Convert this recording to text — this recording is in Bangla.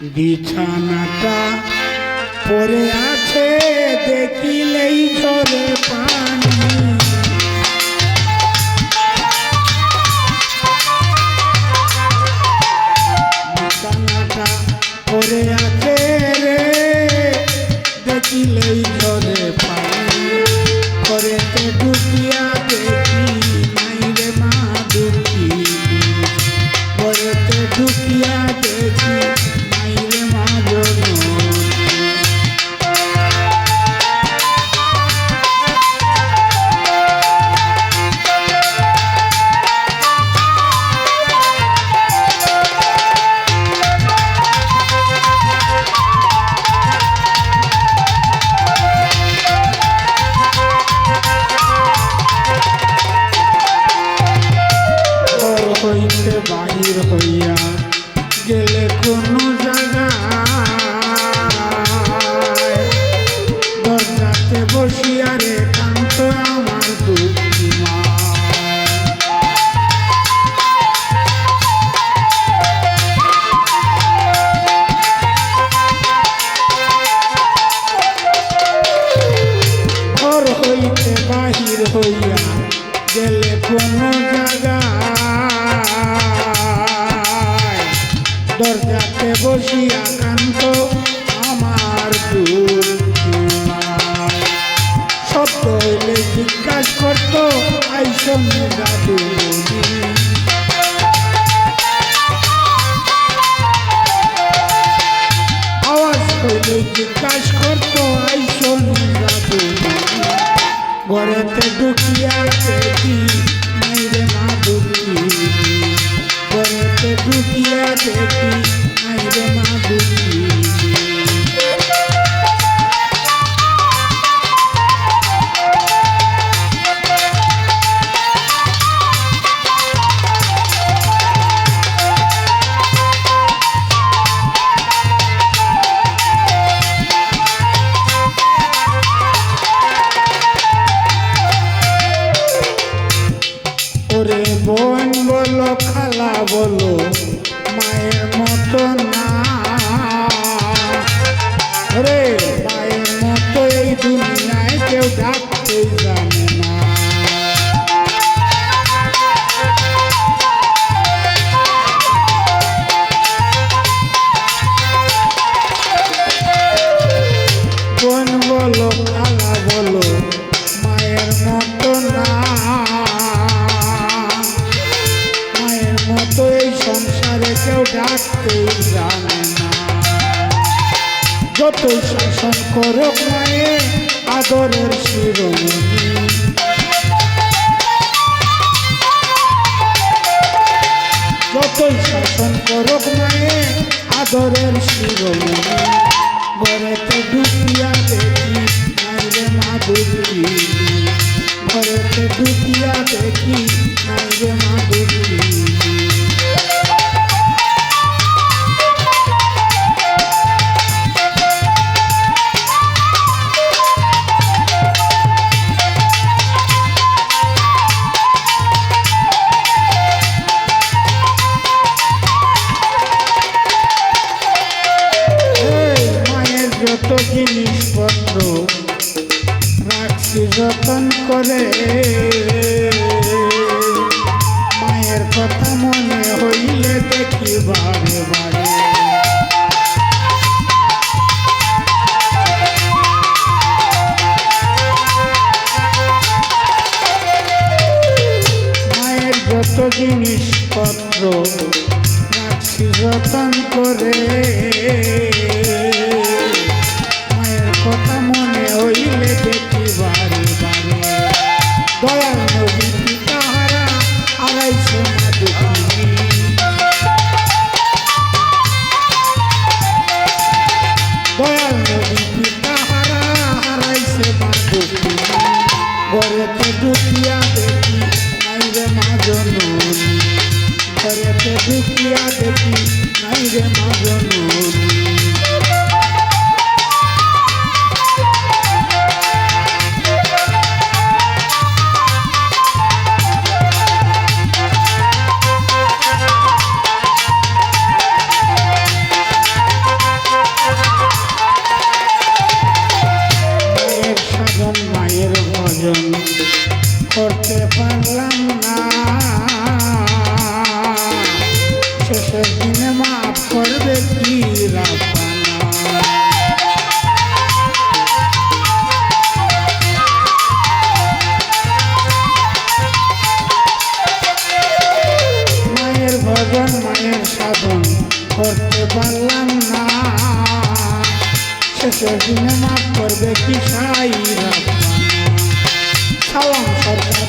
বিছানাটা পরে আছে দেখিলেই জলে পানি। কোনো জায়গায়। দরজাতে বসিয়া রে কান্ত আমার দুঃখী মা বাহির হইয়া গেলে কোনো দরজাতে বসিয়া কান্ত আমার। সত্য হইলে জিজ্ঞাসা করতো আইসন জাদু আওয়াজ হইলে জিজ্ঞাসা করতো আইসন জাদু ঘরেতে ঢুকিয়া বলো করো মায়ে আদরের শিরোমণি। যতই শাসন করো মায়ে আদরের শিরোমণি। ঘরেতে ঢুকিয়া দেখি নাইরে মা দুঃখী ঘরেতে ঢুকিয়া দেখি নাইরে মা দুঃখী করে। মায়ের কথা মনে হইলে দেখি বারে বারে। মায়ের যত জিনিসপত্র রাখছি, যতন করে। মায়ের কথা দেখি নাই রে মা জননী করতে শেষের মাফ করবে কি সাই রাখা সালাম সরকার।